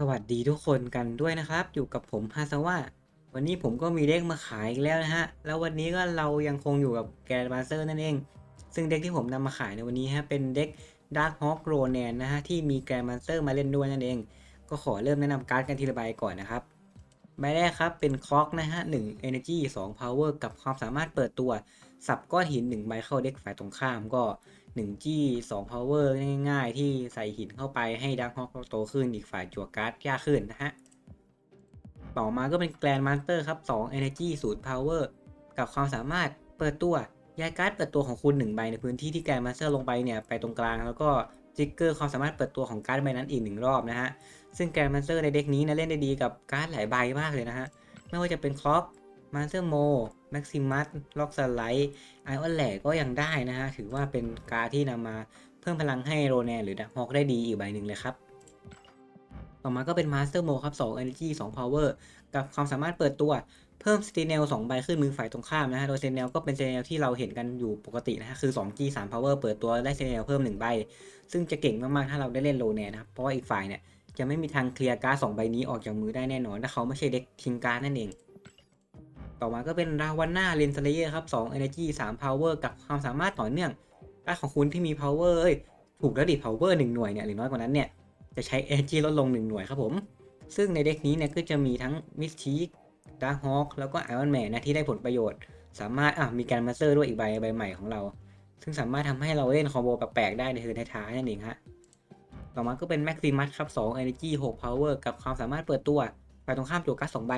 สวัสดีทุกคนกันด้วยนะครับ อยู่กับผมฮาซาวะวันนี้ผมก็มีเด็กมาขายอีกแล้วนะฮะ แล้ววันนี้ก็เรายังคงอยู่กับแกรนมาสเตอร์นั่นเอง ซึ่งเด็กที่ผมนำมาขายในวันนี้ฮะเป็นเด็ก Dark Hawk r o n a n นะฮะที่มีแกรนมาสเตอร์มาเล่นด้วยนั่นเอง ก็ขอเริ่มแนะนำการ์ดกันทีละใบก่อนนะครับใบแรกครับเป็นคล็อกนะฮะ1 Energy 2 Power กับความสามารถเปิดตัว สับก้อนหิน1ใบเข้าเด็กฝ่ายตรงข้ามก็ 1 G 2 Power ง่ายๆ ที่ใส่หินเข้าไปให้ดักฮอกโตขึ้นอีกฝ่ายจั่วการ์ดยากขึ้นนะฮะ ต่อมาก็เป็น Grand Master ครับ 2 Energy 0 Power กับความสามารถเปิดตัวย้ายการ์ดเปิดตัวของคุณ 1 ใบในพื้นที่ที่ Grand Master ลงไปเนี่ย ไปตรงกลางแล้วก็จิกเกอร์ความสามารถเปิดตัวของการ์ดใบนั้นอีกหนึ่งรอบนะฮะ ซึ่ง Grand Master ในเด็กนี้นะเล่นได้ดีกับการ์ดหลายใบมากเลยนะฮะไม่ว่าจะเป็นคล็อก มาสเตอร์โมแม็กซิมัสล็อกสไลด์ไอออนแหลก็ยังได้นะฮะ ถือว่าเป็นการที่นำมาเพิ่มพลังให้โรแนนหรือดักฮอกได้ดีอีกใบหนึ่งเลยครับ ต่อมาก็เป็นมาสเตอร์โมครับ2 Energy 2 Power กับความสามารถเปิดตัวเพิ่มสตีเนล2ใบขึ้นมือฝ่ายตรงข้ามนะฮะ โดยสตีเนลก็เป็นสตีเนลที่เราเห็นกันอยู่ปกตินะฮะ คือ 2G 3 Power เปิดตัวได้สตีเนลเพิ่ม 1 ใบ ซึ่งจะเก่งมากๆ ถ้าเราได้เล่นโรแนนนะครับ เพราะว่าอีกฝ่ายเนี่ยจะไม่มีทางเคลียร์การ์ด2ใบนี้ออกจากมือได้แน่นอน ถ้าเขาไม่ใช่เด็กทิ้งการ์ดนั่นเอง ต่อมาก็เป็นราวันน่าเลนสเลเยอร์ครับ2 Energy 3 Power กับความสามารถต่อเนื่องการของคุณที่มี Power เอ้ยถูกแล้วดิ Power 1หน่วยเนี่ยหรือน้อยกว่านั้นเนี่ยจะใช้ Energy ลดลง1หน่วยครับผม ซึ่งในเด็กนี้เนี่ยก็จะมีทั้ง Mystique Dark Hawk แล้วก็ Iron Man นะที่ได้ผลประโยชน์ สามารถอะมีการมาสเตอร์ด้วยอีกใบใบใหม่ของเรา ซึ่งสามารถทำให้เราเล่นคอมโบแปลกๆได้ในเทิร์นท้ายๆนั่นเองฮะต่อมาก็เป็น Maximus ครับ2 Energy 6 Power กับความสามารถเปิดตัวฝ่ายตรงข้ามตัวกัส2ใบ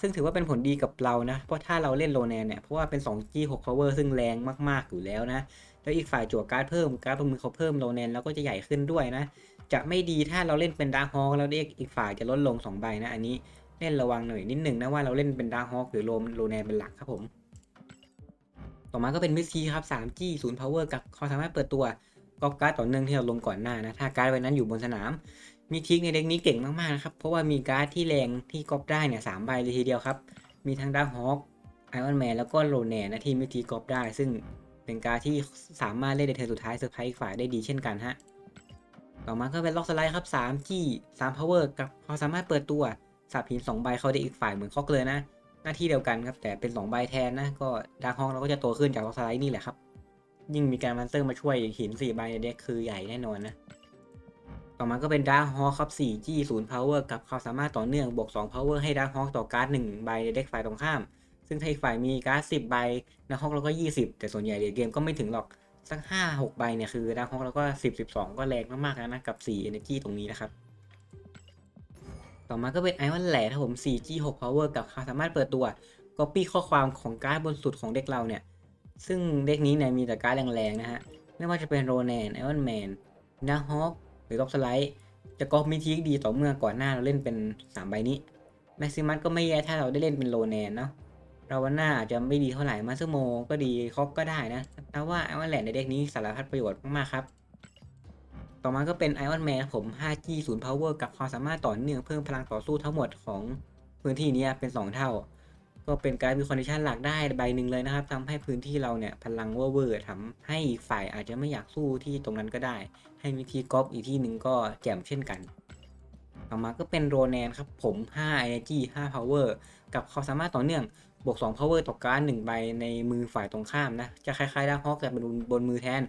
ซึ่งถือว่าเป็นผลดีกับเรานะ เพราะถ้าเราเล่นโลแนนเนี่ย เพราะว่าเป็น 2G 6 Power ซึ่งแรงมาก ๆ อยู่แล้วนะ แล้วอีกฝ่ายจั่วการ์ดเพิ่ม การ์ดบนมือเขาเพิ่มโลแนนแล้วก็จะใหญ่ขึ้นด้วยนะ จะไม่ดีถ้าเราเล่นเป็นดาร์ฮอกแล้วอีกฝ่ายจะลดลง2ใบนะ อันนี้เล่นระวังหน่อยนิดหนึ่งนะว่าเราเล่นเป็นดาร์ฮอกหรือโลโลแนนเป็นหลักครับผม ต่อมาก็เป็นมิสซีครับ 3G 0 Power กับความสามารถเปิดตัวกอบการ์ดต่อเนื่องที่เราลงก่อนหน้านะ ถ้าการ์ดใบนั้นอยู่บนสนาม มีทิกในเด็กนี้เก่งมากๆนะครับ เพราะว่ามีการ์ดที่แรงที่ก๊อปได้เนี่ยสามใบเลยทีเดียวครับ มีทั้งดาร์ฮอกไอออนแมนแล้วก็โรแนนนะที่มิทีก๊อปได้ ซึ่งเป็นการ์ดที่สามารถเล่นในเทิร์นสุดท้ายเซอร์ไพรส์ฝ่ายได้ดีเช่นกันฮะ ต่อมาก็เป็นล็อกสไลด์ครับ 3G 3 Power กับความสามารถเปิดตัวสับหิน2ใบเขาได้อีกฝ่ายเหมือนคอกเลยนะ หน้าที่เดียวกันครับแต่เป็น2ใบแทนนะก็ดาร์ฮอกเราก็จะโตขึ้นจากล็อกสไลด์นี่แหละครับยิ่งมีการมันเตอร์มาช่วยหิน4ใบในเด็กคือใหญ่แน่นอนนะ ต่อมาก็เป็นดาร์ฮอกครับ 4G 0 Power กับความสามารถต่อเนื่องบวก2 Power ให้ดาร์ฮอกต่อการ์ด1ใบในเด็กฝ่ายตรงข้าม ซึ่งถ้าอีกฝ่ายมีการ์ด10 ใบดาร์ฮอกเราก็ 20 แต่ส่วนใหญ่เดียเกมก็ไม่ถึงหรอกสัก 5 6 ใบเนี่ยคือดาร์ฮอกเราก็ 10 12 ก็แรงมากๆแล้วนะกับ4 Energy ตรงนี้นะครับ ต่อมาก็เป็นไอ o n นแหล่ครับผม 4G 6 Power กับความสามารถเปิดตัว Copy ข้อความของการ์ดบนสุดของเด็กเราเนี่ยซึ่งเด็กนี้เนี่ยมีแต่การ์ดแรงๆนะฮะไม่ว่าจะเป็นโรแนนไอ o n นแมนนาฮอก หรือล็อบสไลด์ จะก๊อปมีทีกดีต่อเมื่อก่อนหน้าเราเล่นเป็น 3 ใบนี้แม็กซิมัสก็ไม่แย่ถ้าเราได้เล่นเป็นโรแนนเนาะเราวันหน้าอาจจะไม่ดีเท่าไหร่มาสโมก็ดีคอกก็ได้นะแต่ว่าไอ o n นแล่ในเด็กนี้สารพัดประโยชน์มากๆครับ ต่อมาก็เป็น Iron Man ผม 5G 0 Power กับความสามารถต่อเนื่องเพิ่มพลังต่อสู้ทั้งหมดของพื้นที่นี้เป็น 2 เท่า ก็เป็นการมีคอนดิชันหลักได้ใบหนึ่งเลยนะครับทำให้พื้นที่เราเนี่ยพลังเวอร์ๆทำให้อีกฝ่ายอาจจะไม่อยากสู้ที่ตรงนั้นก็ได้ ให้วิธีก๊อปอีกที่หนึ่งก็แจ่มเช่นกัน ต่อมาก็เป็นโรแนนครับผม5 Energy 5 Power กับความสามารถต่อเนื่องบวก2 Power ต่อการ1ใบในมือฝ่ายตรงข้ามนะจะคล้ายๆดาร์ฮอกแต่เป็นบนมือแทน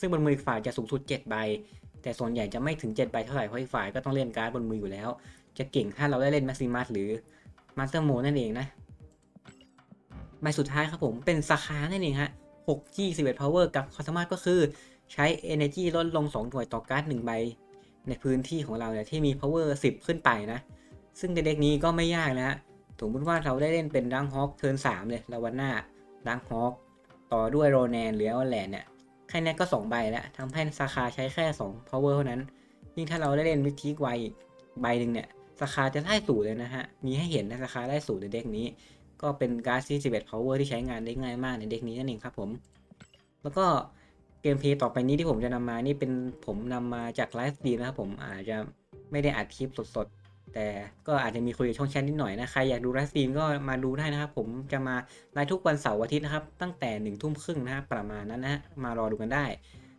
ซึ่งบนมืออีกฝ่ายจะสูงสุด 7 ใบ แต่ส่วนใหญ่จะไม่ถึง 7 ใบเท่าไหร่เพราะอีกฝ่ายก็ต้องเล่นการ์ดบนมืออยู่แล้ว จะเก่งถ้าเราได้เล่น m a x i m u s หรือ Master Mode นั่นเองนะ ใบสุดท้ายครับผมเป็นสาขานั่นเองฮะ 6G 11 Power กับความสามารถก็คือใช้ Energy ลดลง 2 หน่วยต่อการ์ด1ใบ ในพื้นที่ของเราเนี่ยที่มี power 10 ขึ้นไปนะ ซึ่งในเด็กนี้ก็ไม่ยากนะฮะสมมติว่าเราได้เล่นเป็นดังฮอกเทิร์น3เลยลาวันน่าดังฮอกต่อด้วยโรแนนหรืออลแลนเนี่ยแค่นี้ก็ 2 ใบแล้วทำให้สาขาใช้แค่ 2 power เท่านั้น ยิ่งถ้าเราได้เล่นวิธีไวอีกใบหนึ่งเนี่ยสาคาจะไล่สูตรเลยนะฮะ มีให้เห็นนะราคาไล่สูตรในเด็กนี้ ก็เป็นการ์ด41 power ที่ใช้งานได้ง่ายมากในเด็กนี้นั่นเองครับผม แล้วก็เกมเพลย์ต่อไปนี้ที่ผมจะนำมานี่เป็นผมนำมาจากไลฟ์สตรีมนะครับผมอาจจะไม่ได้อัดคลิปสดๆ แต่ก็อาจจะมีคุยกับช่องแชทนิดหน่อยนะ ใครอยากดูไลฟ์สตรีมก็มาดูได้นะครับ ผมจะมาไลฟ์ทุกวันเสาร์อาทิตย์นะครับ ตั้งแต่หนึ่งทุ่มครึ่งนะครับประมาณนั้นนะฮะมารอดูกันได้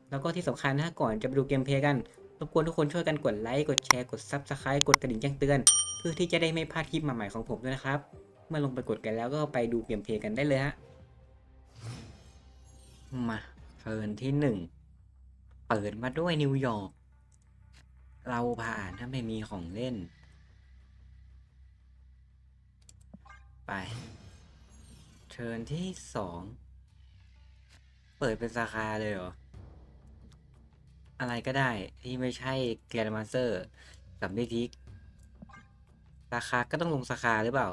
แล้วก็ที่สำคัญนะก่อนจะไปดูเกมเพลย์กันรบกวนทุกคนช่วยกันกดไลค์กดแชร์กด Subscribe กดกระดิ่งแจ้งเตือน เพื่อที่จะได้ไม่พลาดคลิปใหม่ๆของผมด้วยนะครับ มื่อลงไปกดกันแล้วก็ไปดูเกมเพลย์กันได้เลยฮะ มาเทิร์นที่หนึ่งเปิดมาด้วยนิวยอร์กเราผ่านถ้าไม่มีของเล่น ไปเทิร์นที่สองเปิดเป็นสาขาเลยเหรอ อะไรก็ได้ที่ไม่ใช่แกรนมาสเตอร์กับมิทิกราคาก็ต้องลงสาขาหรือเปล่า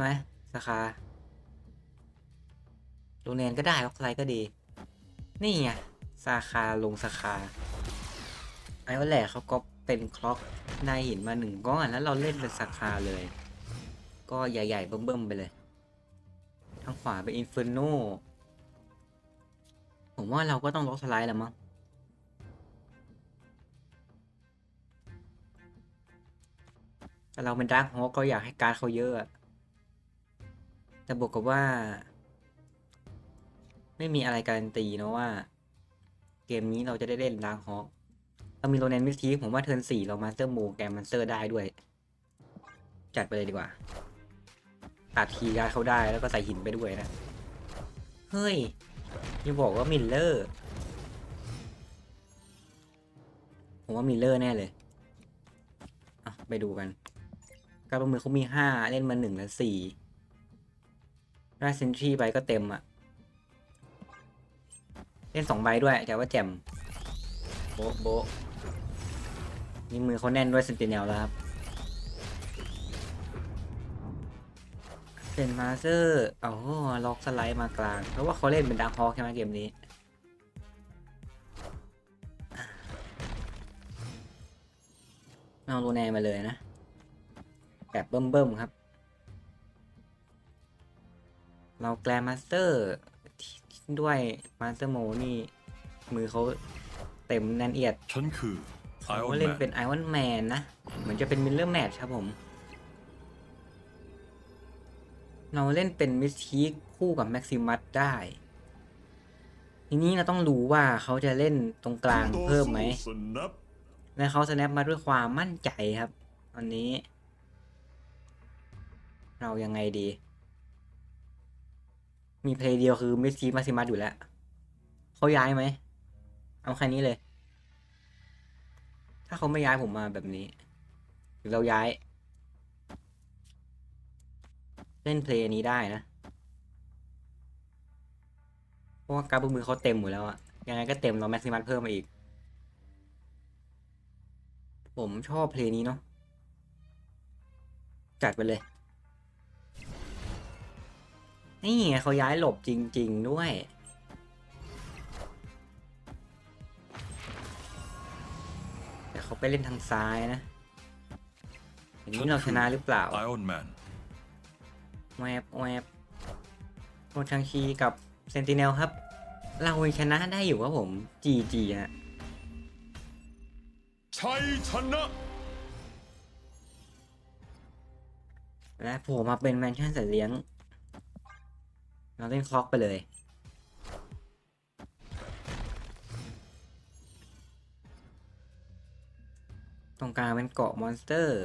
ไหมสาขาโรงเรียนก็ได้ออกไลน์ก็ดี นี่ไงสาขาลงสาขาไอ้วแหละเขาก็เป็นคล็อกนายหินมาหนึ่งก้อนแล้วเราเล่นเป็นสาขาเลย ก็ใหญ่ๆเบิ่มๆไปเลย ทางขวาเป็นอินฟิโนผมว่าเราก็ต้องล็อกสไลด์แล้วมั้งแต่เราเป็นดาร์คฮอคก็อยากให้การเขาเยอะอะ แต่บวกกับว่า ไม่มีอะไรการันตีเนะว่า เกมนี้เราจะได้เล่นดาร์ฮอคเรามีโรแนนมิสทีผมว่าเทิร์นสี่เรามาสเตอร์โมแกมมันสเตอร์ได้ด้วย จัดไปเลยดีกว่า ตัดคีการเขาได้แล้วก็ใส่หินไปด้วยนะ เฮ้ยย่าบอกว่ามิลเลอร์ผมว่ามิลเลอร์แน่เลยอะไปดูกัน การประเมินเขามีห้าเล่นมาหนึ่งและสี่ ได้เซนทรีไปก็เต็มอะเล่นสองใบด้วยแต่ว่าแจ่มโบ๊ะโบ๊ะนี่มือเขาแน่นด้วยเซนติเนลแล้วครับเซนมาเซอร์อ๋อล็อกสไลด์มากลาง เพราะว่าเขาเล่นเป็นดาร์คฮอคใช่ไหมเกมนี้เอาโรแนนมาเลยนะ แบบเบิ่มๆครับ เราแกลมาสเตอร์ด้วยมาสเตอร์โมนี่ มือเขาเต็มแน่นเอียดฉันคือไอออเขานเล่นแมนเป็นไอออนแมนนะ เหมือนจะเป็นมิลเลอร์แมทครับผม เราเล่นเป็นมิสทีคู่กับแม็กซิมัสได้ ทีนี้เราต้องรู้ว่าเขาจะเล่นตรงกลางเพิ่มไหมสนับและเขาสแนปมาด้วยความมั่นใจครับวันนี้ เรายังไงดี มีเพลย์เดียวคือมิสทีมาซิมัสอยู่แล้วเขาย้ายไหม เอาแค่นี้เลย ถ้าเขาไม่ย้ายผมมาแบบนี้หรือเราย้าย เล่นเพลย์นี้ได้นะ เพราะว่าการ์ดบมือเขาเต็มหมดแล้วอะยังไงก็เต็มเราแม็กซิมัสเพิ่มมาอีก ผมชอบเพลงนี้เนาะจัดไปเลย นี่ไงเขาย้ายหลบจริง ๆ ด้วย แต่เขาไปเล่นทางซ้ายนะอย่างนี้เราชนะหรือเปล่าไอออนแมนแวบแวบโอชังชีกับเซนติเนลครับ เรายังชนะได้อยู่ครับผม จีจีฮะชัยชนะและโผล่มาเป็นแมนชั่นสัตว์เลี้ยง เราเล่นคล็อกไปเลยตรงกลางเป็นเกาะมอนสเตอร์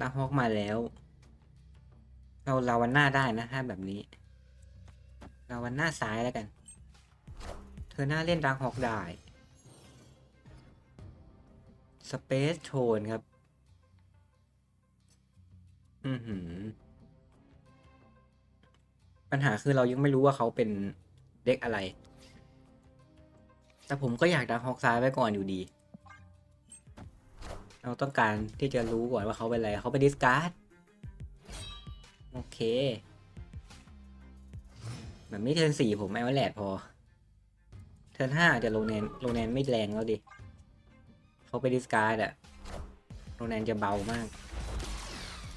ดาร์คฮอกมาแล้ว เราลาวันหน้าได้นะถ้าแบบนี้ลาวันหน้าซ้ายแล้วกัน เธอหน้าเล่นดาร์คฮอกได้สเปซโชนครับ อือหือ ปัญหาคือเรายังไม่รู้ว่าเขาเป็นเด็กอะไร แต่ผมก็อยากดักฮอกซ้ายไว้ก่อนอยู่ดี เราต้องการที่จะรู้ก่อนว่าเขาเป็นอะไร เขาเป็นดิสการ์ด โอเค แบบนี้เทิร์นสี่ผมไอวอลแลดพอ เทิร์นห้าจะโลแนนโลแนนไม่แรงแล้วดิ เขาไปดิสการ์ดอะโรแนนจะเบามาก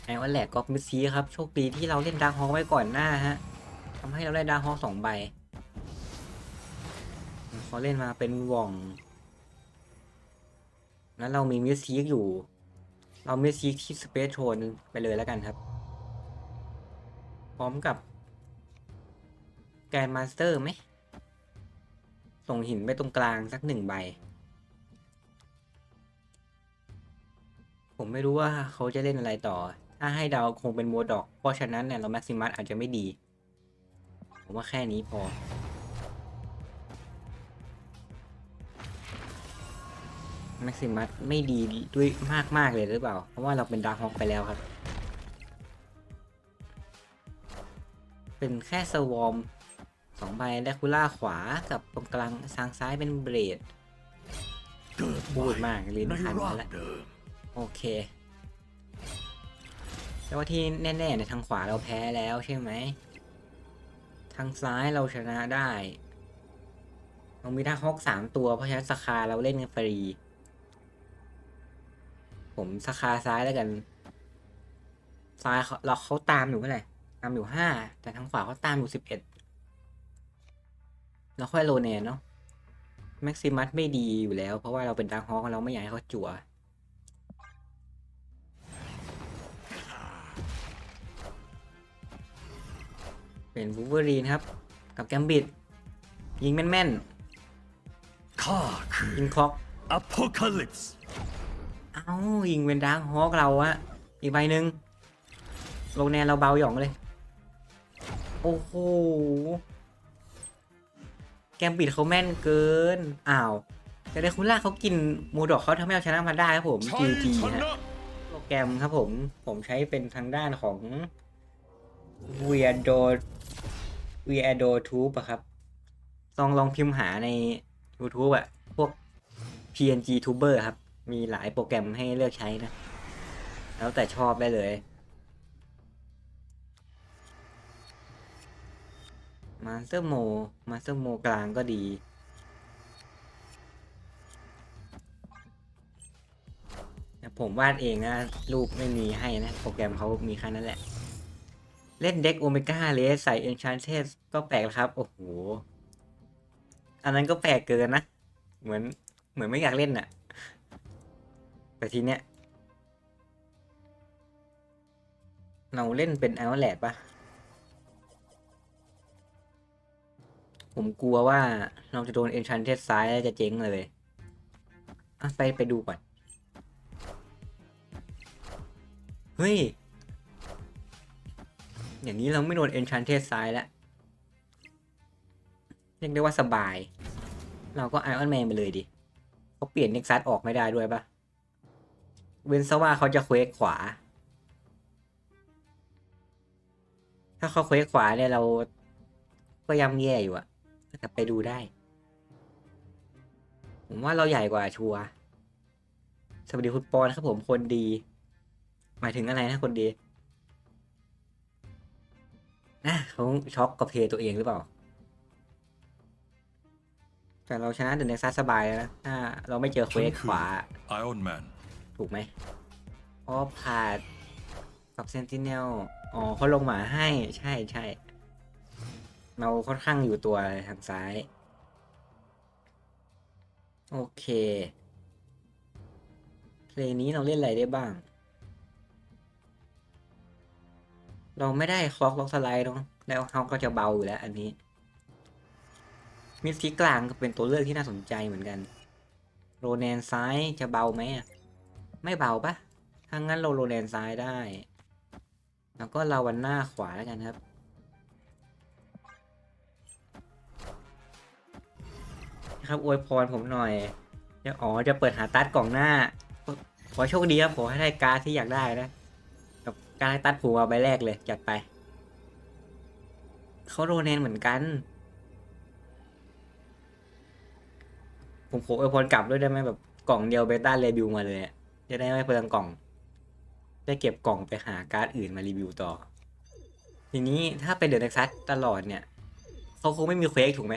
ไอออนแลกก็มิซีครับ โชคดีที่เราเล่นดาร์ฮอกไว้ก่อนหน้าฮะ ทำให้เราได้ดาร์ฮอกสองใบเขาเล่นมาเป็นว่อง แล้วเรามีมิสซีอยู่ เรามิสซีที่สเปซโทนไปเลยแล้วกันครับ พร้อมกับ แกนมาสเตอร์ไหม ส่งหินไปตรงกลางสักหนึ่งใบ ผมไม่รู้ว่าเขาจะเล่นอะไรต่อ ถ้าให้เดาวคงเป็นโมดอก เพราะฉะนั้นเนี่ยเราแม็กซิมัสอาจจะไม่ดี ผมว่าแค่นี้พอ แม็กซิมัสไม่ดีด้วยมากมากเลยหรือเปล่า เพราะว่าเราเป็นดาร์ฮอกไปแล้วครับ เป็นแค่สวอมสองใบแดคูล่าขวากับตรงกลางทางซ้ายเป็นเบรดเกิดพูดมากลินทันมาแล้วโอเคแต่ว่าที่แน่ๆเนี่ยทางขวาเราแพ้แล้วใช่ไหม ทางซ้ายเราชนะได้เรามีท่าฮอกสามตัว เพราะฉะนั้นสคาเราเล่นกันฟรี ผมสคาซ้ายแล้วกัน ซ้ายเขาเราเขาตามอยู่เท่าไหร่ตามอยู่ห้าแต่ทางขวาเขาตามอยู่สิบเอ็ดเราค่อยโรแนนเนาะแม็กซิมัสไม่ดีอยู่แล้ว เพราะว่าเราเป็นดาร์ฮอกเราไม่อยากให้เขาจั่ว เป็นวูเวอรีนครับ กับแกมบิดยิงแม่นข้าคืๆอยิงคล็อกอพอคาลิปส์เอ้ายิงเป็นดาร์ฮอกเราอะอีกใบหนึ่งโลแนนเราเบาหย่องเลย โอ้โห แกมบิดเขาแม่นเกิน อ้าว แต่เดคุณล่าเขากินโมดอกเขาทำให้เราชนะมาได้ครับผมชัย GG ชฮะนะโปรแกรมครับผม ผมใช้เป็นทางด้านของ Weirdo Weirdo Tube อะครับ ลองลองพิมพ์หาใน YouTube อะพวก PNG Tuber ครับ มีหลายโปรแกรมให้เลือกใช้นะ แล้วแต่ชอบได้เลย Master Mo Master Mo กลางก็ดีผมวาดเองนะรูปไม่มีให้นะ โปรแกรมเขามีแค่นั้นแหละ เล่นเด็กโอเมก้าเลสใส่เอนชานเทสก็แปลกแล้วครับ โอ้โห อันนั้นก็แปลกเกินนะ เหมือนเหมือนไม่อยากเล่นน่ะ แต่ทีเนี้ย เราเล่นเป็นแอลแลดปะผมกลัวว่าเราจะโดนเอนชานเทสซ้ายแล้วจะเจ๊งเลยไปไปดูก่อน เฮ้ย อย่างนี้เราไม่โดนเอนชันเทสซ้ายแล้ว เรียกได้ว่าสบาย เราก็ไอออนแมนไปเลยดิเขาเปลี่ยนเน็กซัสออกไม่ได้ด้วยปะเว้นซะว่าเขาจะเควกขวา ถ้าเขาเควกขวาเนี่ยเราก็ย่ำแย่อยู่อะแต่ไปดูได้ ผมว่าเราใหญ่กว่าชัวสวัสดีคุณปอนครับผมคนดี หมายถึงอะไรนะคนดี นะเขาช็อกกับเพลย์ตัวเองหรือเปล่า แต่เราชนะเดนเน็กซัสสบายแล้วนะถ้าเราไม่เจอเควสขวาไอออนแมนถูกไหมเพราะพาดกับเซนติเนลอ๋อเขาลงหมาให้ใช่ใช่เราค่อนข้างอยู่ตัวทางซ้าย โอเค เพลงนี้เราเล่นอะไรได้บ้าง เราไม่ได้คล็อกล็อกสไลด์เนาะแล้วเขาก็จะเบาอยู่แล้ว อันนี้มิสทิกลางก็เป็นตัวเลือกที่น่าสนใจเหมือนกัน โรแนนซ้ายจะเบาไหมอะไม่เบาปะถ้างั้นเราโรแนนซ้ายได้ แล้วก็ลาวันหน้าขวาแล้วกันครับ ครับอวยพรผมหน่อยจะอ๋อจะเปิดหาตัดกล่องหน้า ขอโชคดีครับ ขอให้ได้การ์ดที่อยากได้นะ การตัดผูเอาใบแรกเลยจัดไป เขาโรแนนเหมือนกัน ผมโขออวยพรกลับด้วยได้ไหมแบบกล่องเดียวเบต้าเรวิวมาเลยจะได้ไม่เปลืองกล่อง ได้เก็บกล่องไปหาการ์ดอื่นมารีวิวต่อ ทีนี้ถ้าเป็นเดอะเน็กซัสตลอดเนี่ยเขาคงไม่มีเควกถูกไหม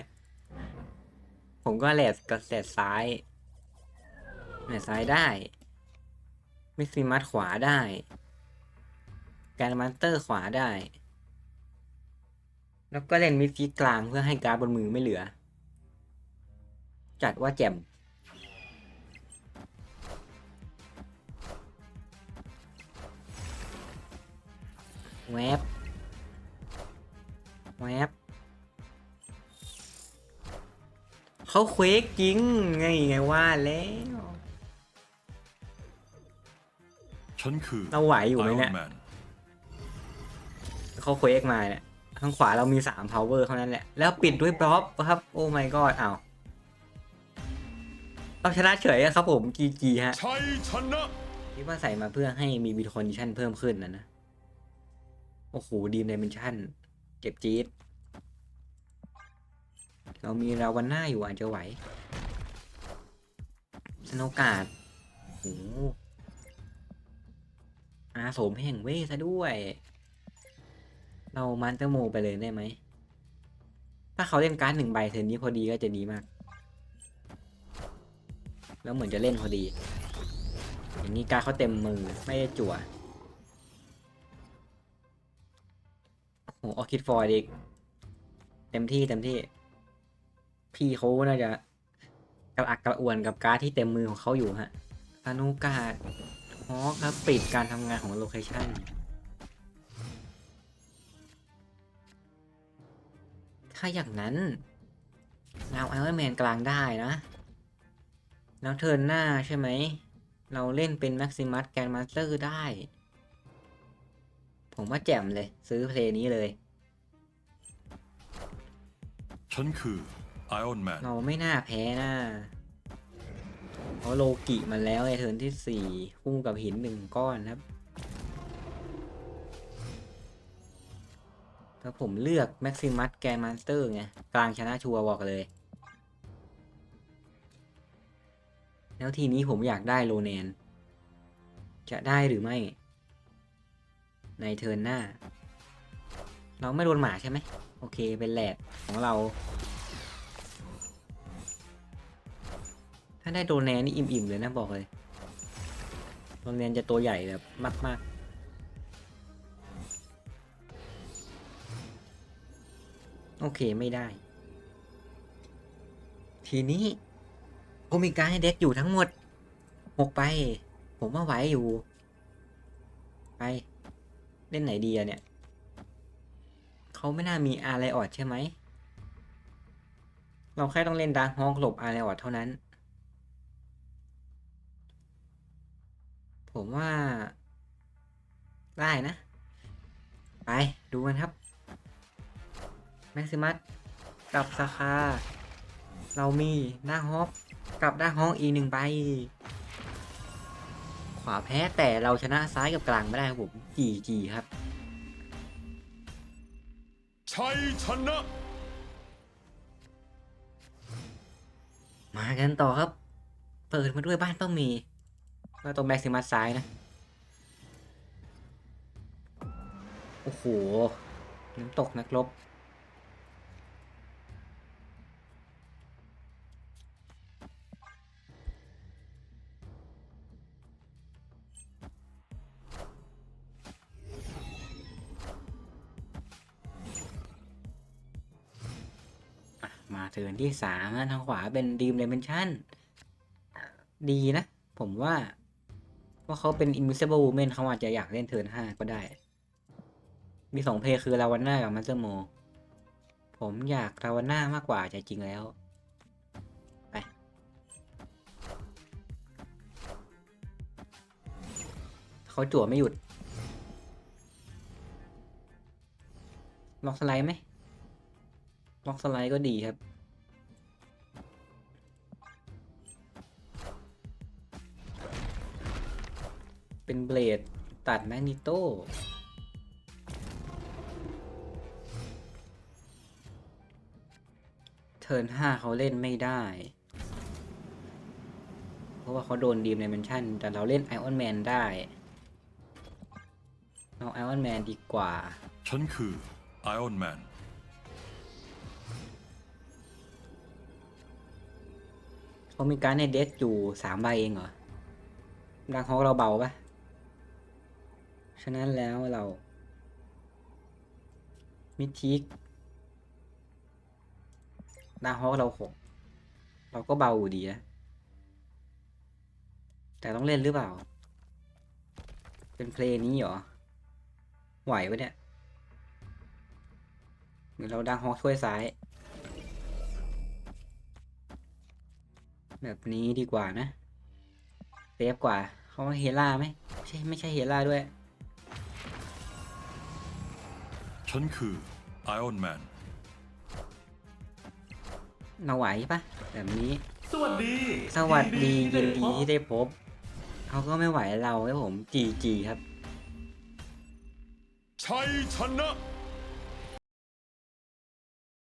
ผมก็แหลดกับแหลดซ้ายเนี่ยซ้ายได้ ไมิสซิมัสขวาได้ แกนมันเตอร์ขวาได้ แล้วก็เล่นมิสซิกลางเพื่อให้การ์ดบนมือไม่เหลือ จัดว่าแจ่มแวบแวบเขาเควกจริงไงไงว่าแล้วฉันคือเราไหวอยู่ไหม Iron เนี่ย Man เขาเควกมาเนี่ยทางขวาเรามีสาม power เท่านั้นแหละ แล้วปิดด้วยบล็อปครับ โอ้ my god อ้าวเราชนะเฉยอะครับผม GG ฮะชัยชนะคิดว่าใส่มาเพื่อให้มีบิทคอนดิชันเพิ่มขึ้นนะนะ โอ้โห ดีมไดเมนชั่น เจ็บจี๊ดเรามีราวันหน้าอยู่อาจจะไหวสโนกาดโอ้โหอาโสมแห่งเวทซะด้วย เรามันเตอร์โมไปเลยได้ไหม ถ้าเขาเล่นการ์ดหนึ่งใบเทอร์นี้พอดีก็จะดีมาก แล้วเหมือนจะเล่นพอดี อย่างนี้การดเขาเต็มมือไม่ได้จั่วโอ้โหออคิดฟอร์ดอีก เต็มที่เต็มที่ พี่เขาน่าจะกระอักกระอ่วนกับการ์ดที่เต็มมือของเขาอยู่ฮะอนุกาศฮอครับปิดการทำงานของโลเคชั่น ถ้าอย่างนั้นเราไอรอนแมนกลางได้นะ แล้วเทิร์นหน้าใช่ไหม เราเล่นเป็นแม็กซิมัสแกนมาสเตอร์ได้ ผมว่าแจ่มเลย ซื้อเพลงนี้เลย ฉันคือ Iron Man เราไม่น่าแพ้นะเพราะโลกิมาแล้วในเทิร์นที่สี่คู่กับหินหนึ่งก้อนครับ ถ้าผมเลือกแม็กซิมัสแกนมาสเตอร์ไง กลางชนะชัวร์บอกเลย แล้วทีนี้ผมอยากได้โลแนน จะได้หรือไม่ ในเทิร์นหน้า เราไม่โดนหมาใช่ไหม โอเคเป็นแหลกของเรา ถ้าได้โดนแนนนี่อิ่มๆเลยนะบอกเลยโดนแนนจะตัวใหญ่แบบมาก ๆ โอเคไม่ได้ ทีนี้ผมมีการให้เด็กอยู่ทั้งหมดหกไป ผมว่าไหวอยู่ ไป เล่นไหนดีอะเนี่ย เขาไม่น่ามีอาร์ไลออดใช่ไหม เราแค่ต้องเล่นดาร์ฮอกหลบอาร์ไลออดเท่านั้น ผมว่า ได้นะ ไป ดูกันครับ แม็กซิมัสกับซาคา เรามีหน้าฮอกกับหน้าฮอกอีกหนึ่งใบ ขวาแพ้แต่เราชนะซ้ายกับกลางไม่ได้ครับผมจีจีครับ ชัยชนะ มากันต่อครับ เปิดมาด้วยบ้านต้องมีก็ตรงแม็กซิมัสซ้ายนะ โอ้โห น้ำตกนักรบ เทิร์นที่สามนะทางขวาเป็นดีมเ m เ n นชั่นดีนะ ผมว่า ว่าเขาเป็น Invisible Woman เขาอาจจะอยากเล่นเทิร์นห้าก็ได้ มีสองเพลย์คือลาวันน่ากับมั s เตอร์โม ผมอยากลาวันน่ามากกว่าใจจริงแล้วไปเขาจั่วไม่หยุด ล็อกสไลด์ไหม ล็อกสไลด์ก็ดีครับ เป็นเบลดตัดแมกนิโตเทิร์นห้าเขาเล่นไม่ได้ เพราะว่าเขาโดนดีมในเมนชั่น แต่เราเล่นไอออนแมนได้ เอาไอออนแมนดีกว่า ฉันคือ Iron Man เขามีการดในเด็กอยู่สามใบเองเหรอดังฮอกเราเบาปะ ฉะนั้นแล้วเรามิทิกดังฮอกเราหกเราก็เบาอยู่ดีนะ แต่ต้องเล่นหรือเปล่า เป็นเพลงนี้เหรอ ไหวปะเนี่ยหรือเราดังฮอกช่วยซ้าย แบบนี้ดีกว่านะเซฟกว่า เขาว่าเฮล่าไหมไม่ใช่ ไม่ใช่เฮล่าด้วย ฉันคือ Iron Man เราไหวปะแบบนี้ สวัสดีสวัสดีที่ยินดีพบที่ได้พบ เขาก็ไม่ไหวเราครับผมจีจีครับ ชัยชนะ